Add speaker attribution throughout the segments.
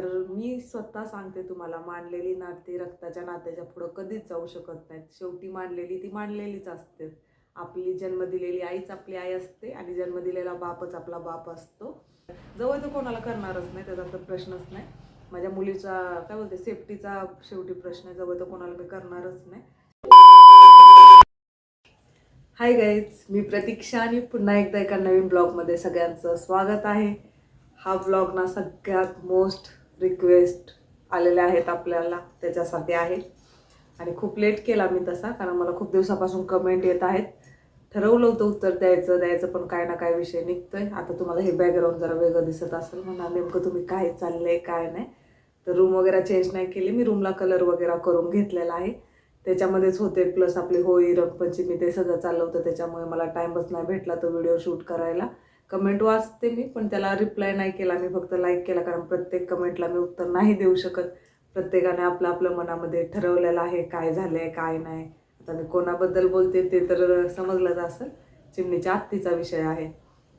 Speaker 1: तर मी स्वतः सांगते तुम्हाला मानलेली नाती रक्ताच्या नात्याच्या पुढं कधीच जाऊ शकत नाहीत. शेवटी मानलेली ती मानलेलीच असते. आपली जन्म दिलेली आईच आपली आई असते आणि जन्म दिलेला बापच आपला बाप असतो. जवळ तर कोणाला करणारच नाही त्याचा तर प्रश्नच नाही. माझ्या मुलीचा काय बोलते सेफ्टीचा शेवटी प्रश्न आहे जवळ तर कोणाला मी करणारच नाही. हाय गाईज मी प्रतीक्षा आणि पुन्हा एकदा एका नवीन ब्लॉगमध्ये सगळ्यांचं स्वागत आहे. हा ब्लॉग ना सगळ्यात मोस्ट रिक्वेस्ट आलेल्या आहेत आपल्याला त्याच्यासाठी आहे. आणि खूप लेट केला मी तसा कारण मला खूप दिवसापासून कमेंट येत आहेत. ठरवलं होतं उत्तर द्यायचं द्यायचं पण काय ना काय विषय निघतोय. आता तुम्हाला हे बॅकग्राऊंड जरा वेगळं दिसत असेल म्हणा नेमकं तुम्ही काय चाललंय काय नाही. तर रूम वगैरे चेंज नाही केली मी रूमला कलर वगैरे करून घेतलेला आहे. त्याच्यामध्येच होते प्लस आपली होळी रंगपंचमी ते सगळं चाललं होतं. त्याच्यामुळे मला टाईमच नाही भेटला तो व्हिडिओ शूट करायला. कमेंट वाचते मी पण त्याला रिप्लाय नाही केला मी फक्त लाईक केला. कारण प्रत्येक कमेंटला मी उत्तर नाही देऊ शकत. प्रत्येकाने आपलं आपलं मनामध्ये ठरवलेलं आहे काय झालं आहे काय नाही. आता मी कोणाबद्दल बोलते ते तर समजलंच असेल. चिमणीच्या आत्तीचा विषय आहे.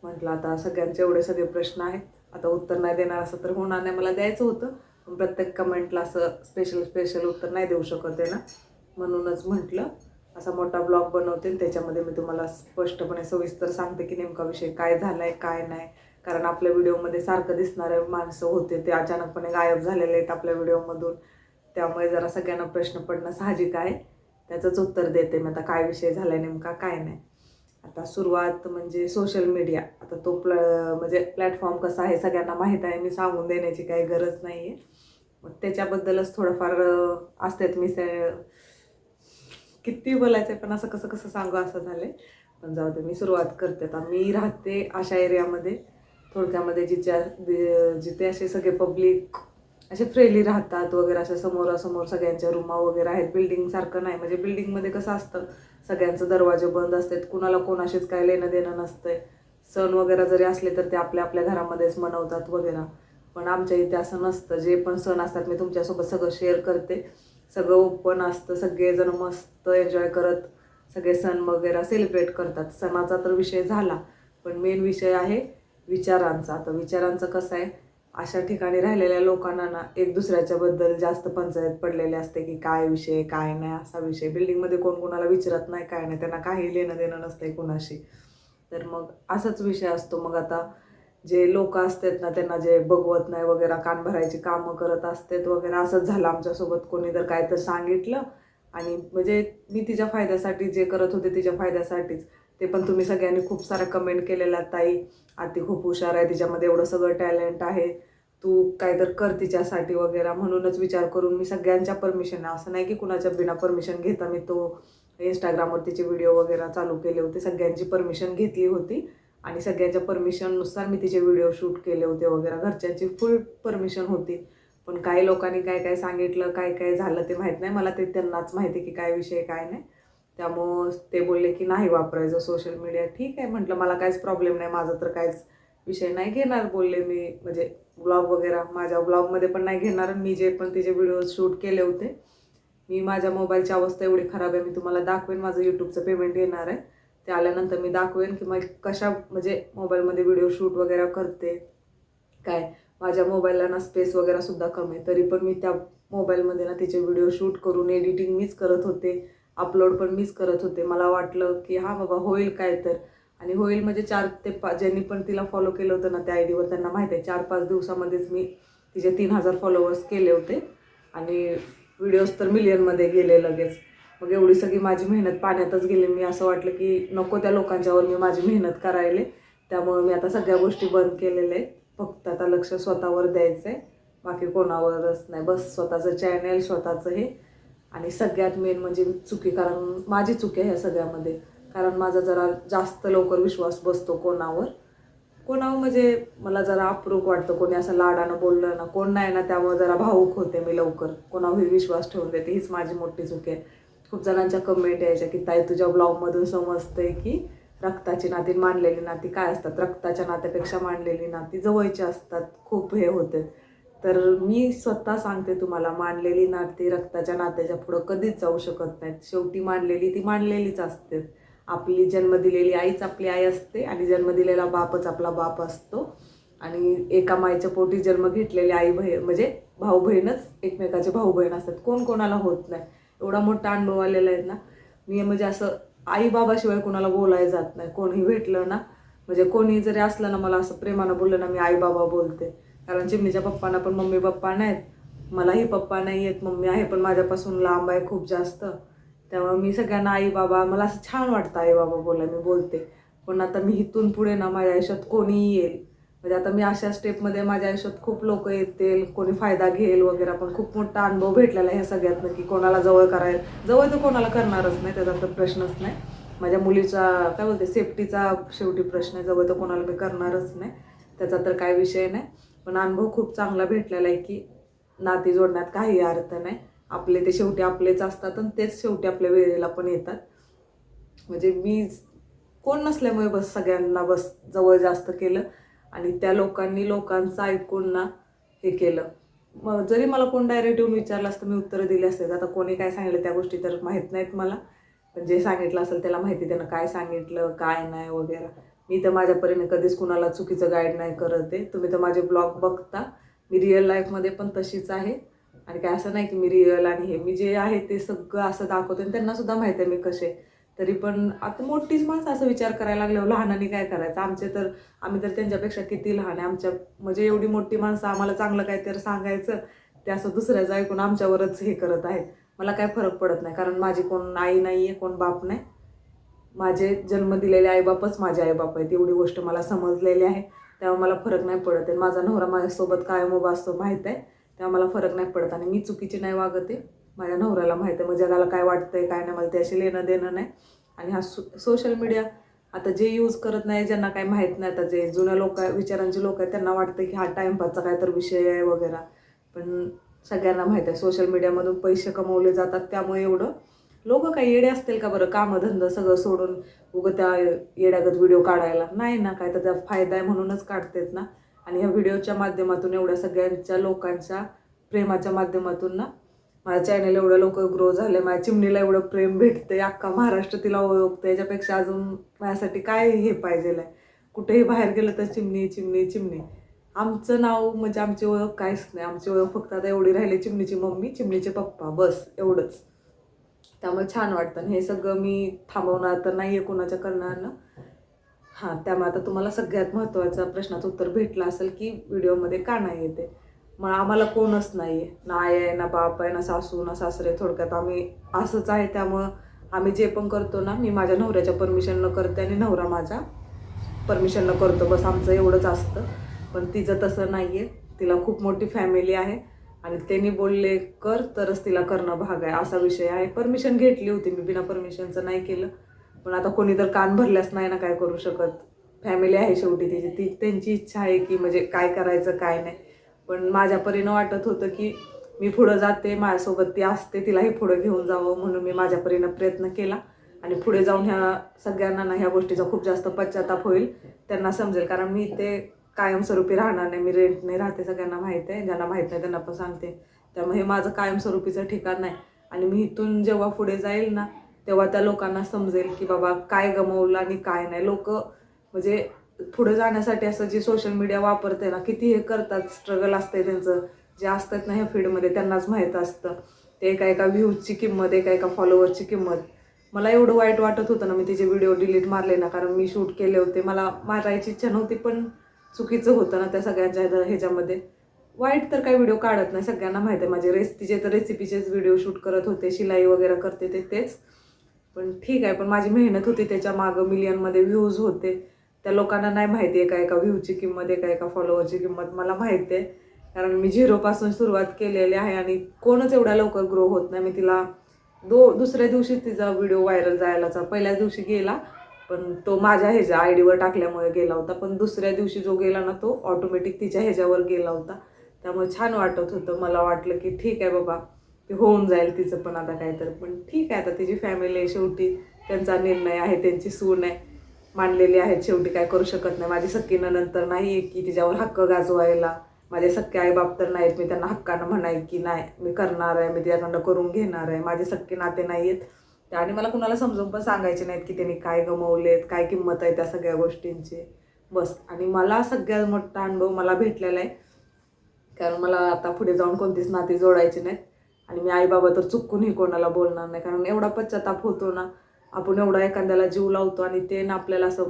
Speaker 1: म्हटलं आता सगळ्यांचे एवढे सगळे प्रश्न आहेत. आता उत्तर नाही देणार असं तर होणार नाही. मला द्यायचं होतं पण प्रत्येक कमेंटला असं स्पेशल स्पेशल उत्तर नाही देऊ शकत आहे ना. म्हणूनच म्हटलं असा मोठा ब्लॉग बनवते त्याच्यामध्ये मी तुम्हाला स्पष्टपणे सविस्तर सांगते की नेमका विषय काय झाला आहे काय नाही. कारण आपल्या व्हिडिओमध्ये सारखं दिसणारे माणसं होते ते अचानकपणे गायब झालेले आहेत आपल्या व्हिडिओमधून. त्यामुळे जरा सगळ्यांना प्रश्न पडणं साहजिक आहे. त्याचंच उत्तर देते मी आता काय विषय झाला आहे नेमका काय नाही. आता सुरुवात म्हणजे सोशल मीडिया आता तो प्ल म्हणजे प्लॅटफॉर्म कसा आहे सगळ्यांना माहीत आहे मी सांगून देण्याची काही गरज नाही आहे मग त्याच्याबद्दलच थोडंफार असतात मी स किती बोलायचं आहे पण असं कसं कसं सांगू असं झालं आहे पण जाऊ दे मी सुरुवात करते. आता मी राहते अशा एरियामध्ये. थोडक्यामध्ये जिच्या जिथे असे सगळे पब्लिक असे फ्रेली राहतात वगैरे अशा समोरासमोर सगळ्यांच्या रूमा वगैरे आहेत. बिल्डिंगसारखं नाही. म्हणजे बिल्डिंगमध्ये कसं असतं सगळ्यांचं दरवाजे बंद असतात. कुणाला कोणाशीच काय लेणं देणं नसतंय. सण वगैरे जरी असले तर ते आपल्या आपल्या घरामध्येच मनवतात वगैरे. पण आमच्या इथे असं नसतं. जे पण सण असतात मी तुमच्यासोबत सगळं शेअर करते. सगळं ओपन असतं सगळेजण मस्त एन्जॉय करत सगळे सण वगैरे सेलिब्रेट करतात. सणाचा तर विषय झाला पण मेन विषय आहे विचारांचा. आता विचारांचं कसं आहे अशा ठिकाणी राहिलेल्या लोकांना ना एक दुसऱ्याच्याबद्दल जास्त पंचायत पडलेले असते की काय विषय काय नाही असा विषय. बिल्डिंगमध्ये कोण कोणाला विचारत नाही काय नाही. त्यांना काही लेणं देणं नसतंय कुणाशी. तर मग असाच विषय असतो. मग आता जे लोक असतात ना त्यांना जे बघवत नाही वगैरे कान भरायची कामं करत असतात वगैरे असंच झालं आमच्यासोबत. कोणी जर काय तर सांगितलं आणि म्हणजे मी तिच्या फायद्यासाठी जे करत होते तिच्या फायद्यासाठीच. ते पण तुम्ही सगळ्यांनी खूप सारा कमेंट केलेल्या ताई. आती खूप हुशार आहे तिच्यामध्ये एवढं सगळं टॅलेंट आहे. तू काय तर कर तिच्यासाठी वगैरे म्हणूनच विचार करून मी सगळ्यांच्या परमिशन असं नाही की कुणाच्या बिना परमिशन घेता मी तो इंस्टाग्रामवर तिचे व्हिडिओ वगैरे चालू केले होते सगळ्यांची परमिशन घेतली होती. आणि सगळ्यांच्या परमिशननुसार मी तिचे व्हिडिओ शूट केले होते वगैरे. घरच्यांची फुल परमिशन होती. पण काही लोकांनी काय काय सांगितलं काय काय झालं ते माहीत नाही. मला ते त्यांनाच माहिती की काय विषय काय नाही. त्यामुळं ते बोलले की नाही वापरायचं सोशल मीडिया ठीक आहे म्हटलं मला काहीच प्रॉब्लेम नाही. माझा तर काहीच विषय नाही घेणार बोलले मी. म्हणजे ब्लॉग वगैरे माझ्या ब्लॉगमध्ये पण नाही घेणार. मी जे पण तिचे व्हिडिओ शूट केले होते मी माझ्या मोबाईलची अवस्था एवढी खराब आहे. मी तुम्हाला दाखवेन. माझं यूट्यूबचं पेमेंट येणार आहे. ते आल्यानंतर मी दाखवेन की मग कशा म्हणजे मोबाईलमध्ये व्हिडिओ शूट वगैरे करते. काय? माझ्या मोबाईलला ना स्पेस वगैरे सुद्धा कमी आहे. तरी पण मी त्या मोबाईलमध्ये ना तिचे व्हिडिओ शूट करून एडिटिंग मीच करत होते. अपलोड पण मीच करत होते. मला वाटलं की हां बाबा होईल काय तर. आणि होईल म्हणजे चार ते पाच ज्यांनी पण तिला फॉलो केलं होतं ना त्या आय डीवर त्यांना माहीत आहे चार पाच दिवसामध्येच मी तिचे तीन हजार फॉलोअर्स केले होते. आणि व्हिडिओज तर मिलियनमध्ये गेले लगेच. मग एवढी सगळी माझी मेहनत पाण्यातच गेली. मी असं वाटलं की नको त्या लोकांच्यावर मी माझी मेहनत करायले. त्यामुळे मी आता सगळ्या गोष्टी बंद केलेल्या आहेत. फक्त आता लक्ष स्वतःवर द्यायचं आहे बाकी कोणावरच नाही. बस स्वतःचं चॅनल स्वतःचं हे. आणि सगळ्यात मेन म्हणजे चुकी कारण माझी चुकी आहे ह्या सगळ्यामध्ये. कारण माझा जरा जास्त लवकर विश्वास बसतो कोणावर. कोणावर म्हणजे मला जरा अप्रूप वाटतं. कोणी असं लाडानं बोललं ना कोण नाही ना त्यामुळे जरा भावूक होते मी लवकर. कोणावरही विश्वास ठेवून देते. हीच माझी मोठी चूक आहे. खूप जणांच्या कमेंट यायच्या की ताई तुझ्या ब्लॉगमधून समजतंय की रक्ताची नाती मांडलेली नाती काय असतात? रक्ताच्या नात्यापेक्षा मांडलेली नाती जवळची असतात. खूप हे होते. तर मी स्वतः सांगते तुम्हाला मानलेली नाती रक्ताच्या नात्याच्या पुढं कधीच जाऊ शकत नाहीत. शेवटी मानलेली ती मानलेलीच असते. आपली जन्म दिलेली आईच आपली आई असते आणि जन्म दिलेला बापच आपला बाप असतो. आणि एका माईच्या पोटी जन्म घेतलेले आई बहीण म्हणजे भाऊ बहीणच एकमेकाचे भाऊ बहीण असतात. कोण कोणाला होत नाही. एवढा मोठा अनुभव आलेला आहे ना मी म्हणजे असं आई बाबाशिवाय कोणाला बोलायला जात नाही कोणी भेटलं ना म्हणजे कोणी जरी असलं ना मला असं प्रेमानं बोललं ना मी आई बाबा बोलते. कारण चिमणीच्या पप्पांना पण मम्मी पप्पा नाहीत मलाही पप्पा नाही आहेत मम्मी आहे पण माझ्यापासून लांब आहे खूप जास्त. त्यामुळे मी सगळ्यांना आई बाबा मला असं छान वाटतं आई बाबा बोलाय मी बोलते. पण आता मी इथून पुढे ना माझ्या आयुष्यात कोणीही येईल म्हणजे आता मी अशा स्टेपमध्ये माझ्या आयुष्यात खूप लोक येतील कोणी फायदा घेईल वगैरे. पण खूप मोठा अनुभव भेटलेला आहे ह्या सगळ्यातनं की कोणाला जवळ करायला जवळ तर कोणाला करणारच नाही त्याचा तर प्रश्नच नाही. माझ्या मुलीचा काय बोलते सेफ्टीचा शेवटी प्रश्न आहे जवळ तर कोणाला मी करणारच नाही. त्याचा तर काय विषय नाही. पण अनुभव खूप चांगला भेटलेला आहे की नाती जोडण्यात काही अर्थ नाही. आपले ते शेवटी आपलेच असतात आणि तेच शेवटी आपल्या वेळेला पण येतात. म्हणजे मी कोण नसल्यामुळे बस सगळ्यांना बस जवळ जास्त केलं. आणि त्या लोकांनी लोकांचं ऐकून ना हे केलं. मग जरी मला कोण डायरेक्ट येऊन विचारलं असतं मी उत्तरं दिली असते आता कोणी काय सांगितलं त्या गोष्टी तर माहीत नाहीत मला. पण जे सांगितलं असेल त्याला माहिती त्यानं काय सांगितलं काय नाही वगैरे. मी तर माझ्या परीने कधीच कुणाला चुकीचं गाईड नाही करत आहे. तुम्ही तर माझे ब्लॉग बघता. मी रिअल लाईफमध्ये पण तशीच आहे. आणि काय असं नाही की मी रिअल आणि हे मी जे आहे ते सगळं असं दाखवते आणि त्यांनासुद्धा माहिती आहे मी कसे तरी पण आता मोठीच माणसं असं विचार करायला लागल्यावर लहानाने काय करायचं? आमचे तर आम्ही तर त्यांच्यापेक्षा किती लहान आहे. आमच्या म्हणजे एवढी मोठी माणसं आम्हाला चांगलं काहीतरी सांगायचं. ते असं दुसऱ्याचं ऐकून आमच्यावरच हे करत आहेत. मला काय फरक पडत नाही कारण माझी कोण आई नाही आहे कोण बाप नाही. माझे जन्म दिलेले आईबापच माझे आईबाप आहेत. एवढी गोष्ट मला समजलेली आहे. त्यामुळे मला फरक नाही पडत आहे. माझा नवरा माझ्यासोबत कायम उभा असतो माहीत आहे. तेव्हा मला फरक नाही पडत आणि मी चुकीची नाही वागत आहे. माझ्या नवऱ्याला माहीत आहे मग जगाला काय वाटतंय काय नाही मला त्याशी लेणं देणं नाही. आणि हा सो सोशल मीडिया आता जे यूज करत नाही ज्यांना काय माहीत नाही आता जे जुन्या लोक विचारांचे लोक आहेत त्यांना वाटतं की हा टाईमपासचा काय तर विषय आहे वगैरे. पण सगळ्यांना माहीत आहे सोशल मीडियामधून पैसे कमवले जातात त्यामुळे एवढं. लोक काही येडे असतील का बरं? कामधंदा सगळं सोडून उगं त्या येड्यागत व्हिडिओ काढायला. नाही ना काय तर त्याचा फायदा आहे म्हणूनच काढतात ना. आणि ह्या व्हिडिओच्या माध्यमातून एवढ्या सगळ्यांच्या लोकांच्या प्रेमाच्या माध्यमातून ना माझ्या चॅनल एवढं लवकर ग्रो झाले माझ्या चिमणीला एवढं प्रेम भेटते अख्खा महाराष्ट्र तिला ओळखतं याच्यापेक्षा अजून माझ्यासाठी काय हे पाहिजे आहे कुठेही बाहेर गेलं तर चिमणी चिमणी चिमणी. आमचं नाव म्हणजे आमची ओळख काहीच नाही. आमची ओळख फक्त आता एवढी राहिली चिमणीची मम्मी चिमणीचे पप्पा बस एवढंच. त्यामुळे छान वाटतं. आणि हे सगळं मी थांबवणार तर नाही आहे कोणाच्या करणारनं हां त्यामुळे आता तुम्हाला सगळ्यात महत्त्वाचा प्रश्नाचं उत्तर भेटलं असेल की व्हिडिओमध्ये का नाही येते? मग आम्हाला कोणच नाही आहे ना आई आहे ना बाप आहे ना सासू ना सासरे थोडक्यात आम्ही असंच आहे. त्यामुळं आम्ही जे पण करतो ना मी माझ्या नवऱ्याच्या परमिशननं करते आणि नवरा माझ्या परमिशननं करतो. बस आमचं एवढंच असतं. पण तिचं तसं नाही आहे तिला खूप मोठी फॅमिली आहे आणि त्यांनी बोलले कर तरच तिला करणं भाग आहे. असा विषय आहे. परमिशन घेतली होती मी बिना परमिशनचं नाही केलं. पण आता कोणी तर कान भरल्यास नाही ना काय करू शकत. फॅमिली आहे शेवटी तिची. ती त्यांची इच्छा आहे की म्हणजे काय करायचं काय नाही. पण माझ्या परीनं वाटत होतं की मी पुढं जाते माझ्यासोबत ती असते तिलाही पुढं घेऊन जावं म्हणून मी माझ्या परीनं प्रयत्न केला. आणि पुढे जाऊन ह्या सगळ्यांना ना ह्या गोष्टीचा खूप जास्त पश्चाताप होईल त्यांना समजेल. कारण मी ते कायमस्वरूपी राहणार नाही. मी रेंटने राहते सगळ्यांना माहीत आहे. ज्यांना माहीत नाही त्यांना पण सांगते. त्यामुळे हे माझं कायमस्वरूपीचं ठिकाण नाही. आणि मी इथून जेव्हा पुढे जाईल ना तेव्हा त्या लोकांना समजेल की बाबा काय गमवलं आणि काय नाही. लोक म्हणजे पुढे जाण्यासाठी असं जे सोशल मीडिया वापरते ना किती हे करतात स्ट्रगल असते त्यांचं. जे असतात ना ह्या फील्डमध्ये त्यांनाच माहीत असतं. ते एका एका व्ह्यूजची किंमत एका एका फॉलोअरची किंमत. मला एवढं वाईट वाटत होतं ना मी तिचे व्हिडिओ डिलीट मारले ना कारण मी शूट केले होते. मला मारायची इच्छा नव्हती पण चुकीचं होतं ना त्या सगळ्यांच्या ह्याच्यामध्ये. वाईट तर काही व्हिडिओ काढत नाही सगळ्यांना माहिती आहे. माझे रेस तिचे तर रेसिपीचेच व्हिडिओ शूट करत होते शिलाई वगैरे करते ते तेच. पण ठीक आहे पण माझी मेहनत होती त्याच्या मागं मिलियनमध्ये व्ह्यूज होते. त्या लोकांना नाही माहिती आहे एका एका व्ह्यूची किंमत एका एका फॉलोअरची किंमत मला माहिती आहे. कारण मी झिरोपासून सुरुवात केलेली आहे आणि कोणच एवढ्या लवकर ग्रो होत नाही. मी तिला दो दुसऱ्या दिवशी तिचा व्हिडिओ व्हायरल जायलाचा पहिल्याच दिवशी गेला पण तो माझ्या ह्याच्या आय डीवर टाकल्यामुळे गेला होता. पण दुसऱ्या दिवशी जो गेला ना तो ऑटोमॅटिक तिच्या ह्याच्यावर गेला होता. त्यामुळे छान वाटत होतं. मला वाटलं की ठीक आहे बाबा होऊन जाईल तिचं पण आता काय तर पण ठीक आहे आता तिची फॅमिली आहे शेवटी त्यांचा निर्णय आहे त्यांची सून आहे. मांडलेली आहेत शेवटी काय करू शकत नाही. माझी सक्कीनं नंतर नाही की तिच्यावर हक्क गाजवायला. माझे सख्खे आईबाप तर नाहीत. मी त्यांना हक्कानं म्हणाय की नाही मी करणार आहे मी तिच्याकडनं करून घेणार आहे. माझे सख्खे नाते नाही आहेत आणि मला कुणाला समजून पण सांगायचे नाहीत की त्यांनी काय गमवलेत काय किंमत आहे त्या सगळ्या गोष्टींची. बस. आणि मला सगळ्यात मोठा अनुभव मला भेटलेला आहे. कारण मला आता पुढे जाऊन कोणतीच नाती जोडायची नाहीत. आणि मी आईबाबा तर चुकूनही कोणाला बोलणार नाही. कारण एवढा पश्चाताप होतो ना आपण एवढा एखाद्याला जीव लावतो आणि ते ना आपल्याला असं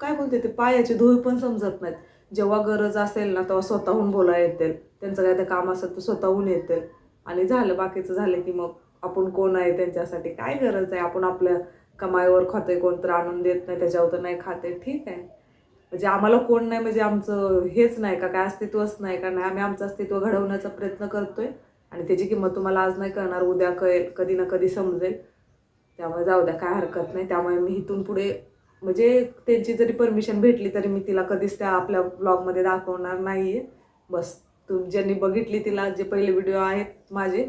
Speaker 1: काय बोलते ते पायाची धूळ पण समजत नाहीत. जेव्हा गरज असेल ना तेव्हा स्वतःहून बोला येतील त्यांचं काय ते काम असेल तर स्वतःहून येतील आणि झालं बाकीचं झालं की मग आपण कोण आहे त्यांच्यासाठी काय गरज आहे? आपण आपल्या कमाईवर खाते कोण तर आणून देत नाही त्याच्यावर तर नाही खाते ठीक आहे. म्हणजे आम्हाला कोण नाही म्हणजे आमचं हेच नाही का काय अस्तित्वच नाही का नाही आम्ही आमचं अस्तित्व घडवण्याचा प्रयत्न करतोय. आणि त्याची किंमत तुम्हाला आज नाही कळणार उद्या कळेल कधी ना कधी समजेल. त्यामुळे जाऊ द्या काय हरकत नाही. त्यामुळे मी इथून पुढे म्हणजे त्यांची जरी परमिशन भेटली तरी मी तिला कधीच त्या आपल्या ब्लॉगमध्ये दाखवणार नाही आहे बस तुम ज्यांनी बघितली तिला जे पहिले व्हिडिओ आहेत माझे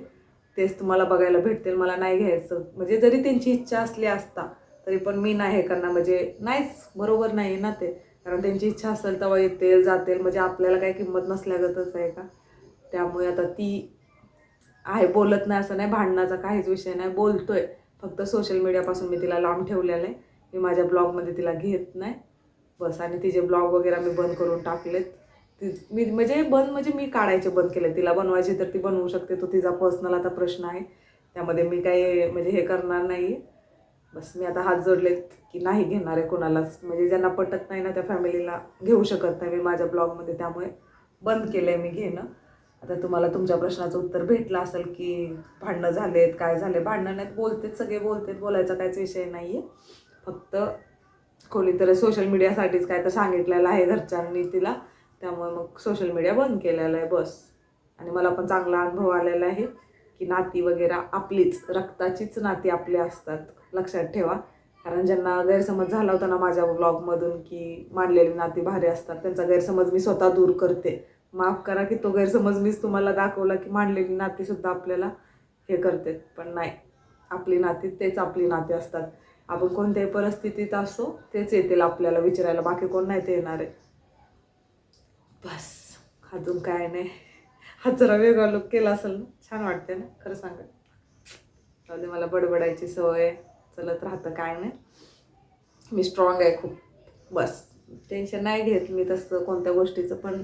Speaker 1: तेच तुम्हाला बघायला भेटतील. मला नाही घ्यायचं. म्हणजे जरी त्यांची इच्छा असली असता तरी पण मी नाही हे करणार. म्हणजे नाहीच बरोबर नाही ना ते. कारण त्यांची इच्छा असेल तेव्हा येतील जातील. म्हणजे आपल्याला काही किंमत नसल्यागतच आहे का? त्यामुळे आता ती आहे बोलत नाही असं नाही भांडणाचा काहीच विषय नाही बोलतोय. फक्त सोशल मीडियापासून मी तिला लांब ठेवलेलं आहे. मी माझ्या ब्लॉगमध्ये तिला घेत नाही. बस आणि तिचे ब्लॉग वगैरे मी बंद करून टाकलेत. ती मी म्हणजे बंद म्हणजे मी काढायचे बंद केले तिला बनवायची तर ती बनवू शकते. तो तिचा पर्सनल आता प्रश्न आहे. त्यामध्ये मी काही म्हणजे हे करणार नाही बस मी आता हात जोडलेत की नाही घेणार आहे कोणालाच. म्हणजे ज्यांना पटत नाही ना त्या फॅमिलीला घेऊ शकत नाही मी माझ्या ब्लॉगमध्ये त्यामुळे बंद केलं आहे मी घेणं. आता तुम्हाला तुमच्या प्रश्नाचं उत्तर भेटलं असेल की भांडणं झालेत काय झाले भांडणं नाहीत बोलतेत सगळे बोलतेत बोलायचा काहीच विषय नाही आहे फक्त कोणीतरी सोशल मीडियासाठीच काय तर सांगितलेलं आहे घरच्यांनी तिला. त्यामुळे मग सोशल मीडिया बंद केलेलं आहे बस. आणि मला पण चांगला अनुभव आलेला आहे की नाती वगैरे आपलीच रक्ताचीच नाती आपली असतात. लक्षात ठेवा. कारण ज्यांना गैरसमज झाला होता ना माझ्या ब्लॉगमधून की मांडलेली नाती भारी असतात त्यांचा गैरसमज मी स्वतः दूर करते. माफ करा की तो गैरसमज मीच तुम्हाला दाखवला की मांडलेली नातीसुद्धा आपल्याला हे करते पण नाही. आपली नाती तेच आपली नाती असतात. आपण कोणत्याही परिस्थितीत असो तेच येतील आपल्याला विचारायला. बाकी कोण नाही ते येणार आहे. बस. अजून काय नाही. हा जरा वेगळा लुक केला असेल ना? छान वाटते ना? खरं सांगा. मला बडबडायची सवय चलत राहतं काय नाही. मी स्ट्रॉंग आहे खूप. बस. टेन्शन नाही घेत मी तसं कोणत्या गोष्टीचं पण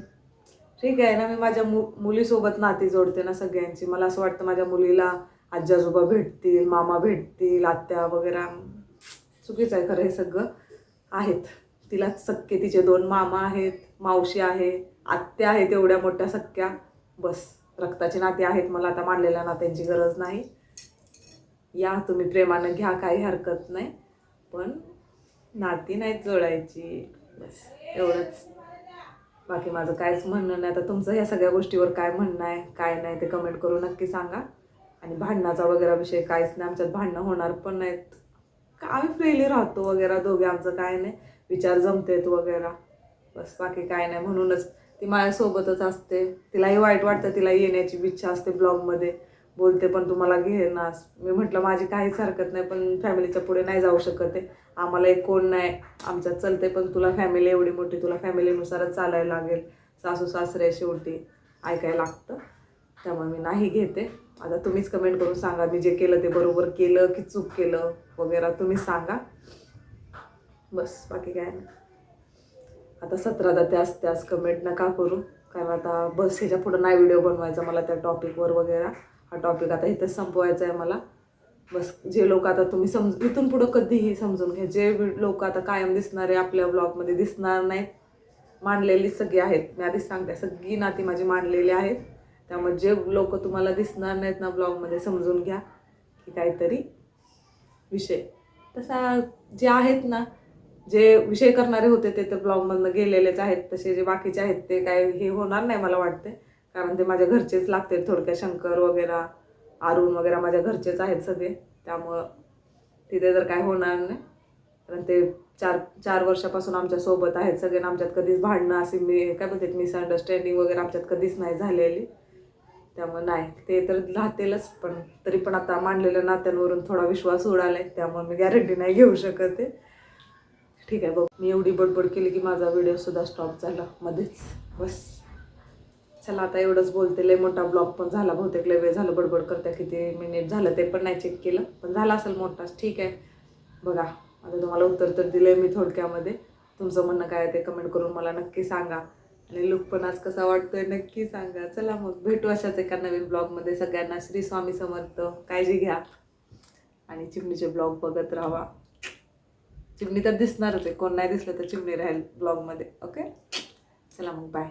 Speaker 1: ठीक आहे ना मी माझ्या मु मुलीसोबत नाती जोडते ना सगळ्यांची. मला असं वाटतं माझ्या मुलीला आजी आजोबा भेटतील मामा भेटतील आत्या वगैरे. चुकीचं आहे खरं हे सगळं. आहेत. तिला सक्के तिचे दोन मामा आहेत मावशी आहे आत्या आहेत एवढ्या मोठ्या सख्या बस. रक्ताची नाती आहेत मला आता मानलेल्या नात्यांची गरज नाही. या तुम्ही प्रेमानं घ्या काही हरकत नाही. पण नाती नाही जोडायची. बस एवढंच. बाकी माझं काहीच म्हणणं नाही. आता तुमचं ह्या सगळ्या गोष्टीवर काय म्हणणं आहे काय नाही ते कमेंट करून नक्की सांगा. आणि भांडणाचा वगैरे विषय काहीच नाही. आमच्यात भांडणं होणार पण नाहीत. का आम्ही फ्रीली राहतो वगैरे दोघे आमचं काय नाही. विचार जमतेत वगैरे. बस बाकी काय नाही. म्हणूनच ती माझ्यासोबतच असते. तिलाही वाईट वाटतं तिला येण्याची इच्छा असते ब्लॉगमध्ये. बोलते पण तुम्हाला घेणार मी म्हटलं माझी काहीच हरकत नाही पण फॅमिलीच्या पुढे नाही जाऊ शकत आहे. आम्हाला एक कोण नाही. आमच्यात चलते पण तुला फॅमिली एवढी मोठी तुला फॅमिलीनुसारच चालायला लागेल. सासू सासरे शेवटी ऐकायला लागतं. त्यामुळे मी नाही घेते. आता तुम्हीच कमेंट करून सांगा मी जे केलं ते बरोबर केलं की चूक केलं वगैरे तुम्ही सांगा. बस बाकी काय नाही. आता सतरा त्याच त्याच कमेंट नका करू. कारण आता बस ह्याच्या पुढं नाही व्हिडिओ बनवायचा मला त्या टॉपिकवर वगैरे. हा टॉपिक आता इथं संपवायचा आहे मला. बस जे लोक आता तुम्ही समज इथून पुढं कधीही समजून घ्या. जे लोक आता कायम दिसणारे आपल्या ब्लॉगमध्ये दिसणार नाहीत मांडलेली सगळी आहेत. मी आधीच सांगते सगळी नाती माझी मांडलेली आहेत. त्यामुळे जे लोक तुम्हाला दिसणार नाहीत ना ब्लॉगमध्ये समजून घ्या की काहीतरी विषय. तसा जे आहेत ना जे विषय करणारे होते ते तर ब्लॉगमधनं गेलेलेच आहेत. तसे जे बाकीचे आहेत ते काय हे होणार नाही मला वाटते कारण ते माझ्या घरचेच लागते थोडक्या शंकर वगैरे अरुण वगैरे माझ्या घरचेच आहेत सगळे. त्यामुळं तिथे तर काय होणार नाही. कारण ते चार चार वर्षापासून आमच्यासोबत आहेत सगळे आमच्यात कधीच भांडणं असे मी काय म्हणते मिसअंडरस्टँडिंग वगैरे आमच्यात कधीच नाही झालेली. त्यामुळे नाही. ते तर राहतीलच पण तरी पण आता मांडलेल्या नात्यांवरून थोडा विश्वास उडालाय. त्यामुळे मी गॅरंटी नाही घेऊ शकत आहे. ठीक आहे बघ. मी एवढी बडबड केली की माझा व्हिडिओसुद्धा स्टॉप झाला. मध्येच. बस. चला आता एवढंच बोलते लय मोठा ब्लॉग पण झाला बहुतेक लय वेळ झालं बडबड करत्या किती मिनिट झालं ते पण नाही चेक केलं पण झाला असेल मोठाच ठीक आहे. बघा आता तुम्हाला उत्तर तर दिलं मी थोडक्यामध्ये. तुमचं म्हणणं काय ते कमेंट करून मला नक्की सांगा. आणि लुक पण आज कसा वाटतोय नक्की सांगा. चला मग भेटू अशाच एका नवीन ब्लॉगमध्ये सगळ्यांना श्री स्वामी समर्थ. काळजी घ्या. आणि चिमणीचे ब्लॉग बघत राहा. चिमणी तर दिसणारच आहे. कोण नाही दिसलं तर चिमणी राहील ब्लॉगमध्ये ओके चला मग बाय